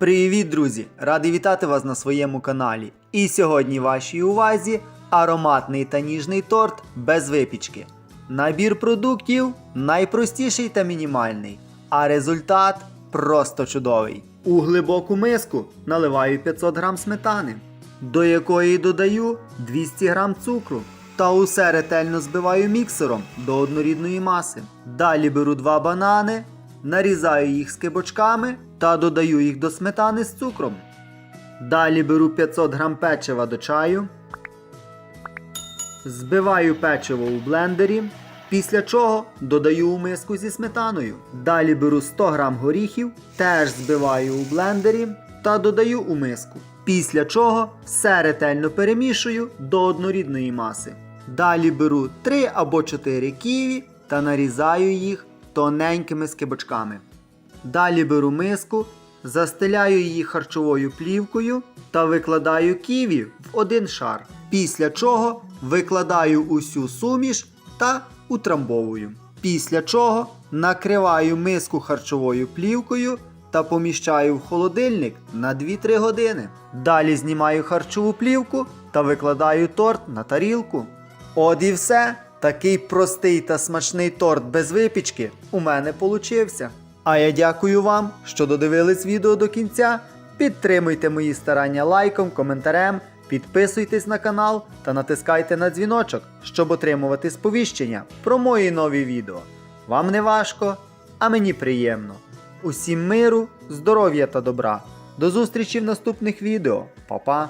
Привіт, друзі! Радий вітати вас на своєму каналі. І сьогодні вашій увазі ароматний та ніжний торт без випічки. Набір продуктів найпростіший та мінімальний, а результат просто чудовий. У глибоку миску наливаю 500 г сметани, до якої додаю 200 г цукру. Та усе ретельно збиваю міксером до однорідної маси. Далі беру два банани, нарізаю їх скибочками та додаю їх до сметани з цукром. Далі беру 500 г печива до чаю. Збиваю печиво у блендері, після чого додаю у миску зі сметаною. Далі беру 100 г горіхів, теж збиваю у блендері та додаю у миску. Після чого все ретельно перемішую до однорідної маси. Далі беру 3 або 4 ківі та нарізаю їх тоненькими скибочками. Далі беру миску, застеляю її харчовою плівкою та викладаю ківі в один шар. Після чого викладаю усю суміш та утрамбовую. Після чого накриваю миску харчовою плівкою та поміщаю в холодильник на 2-3 години. Далі знімаю харчову плівку та викладаю торт на тарілку. От і все. Такий простий та смачний торт без випічки у мене получився. А я дякую вам, що додивились відео до кінця. Підтримуйте мої старання лайком, коментарем, підписуйтесь на канал та натискайте на дзвіночок, щоб отримувати сповіщення про мої нові відео. Вам не важко, а мені приємно. Усім миру, здоров'я та добра. До зустрічі в наступних відео. Па-па!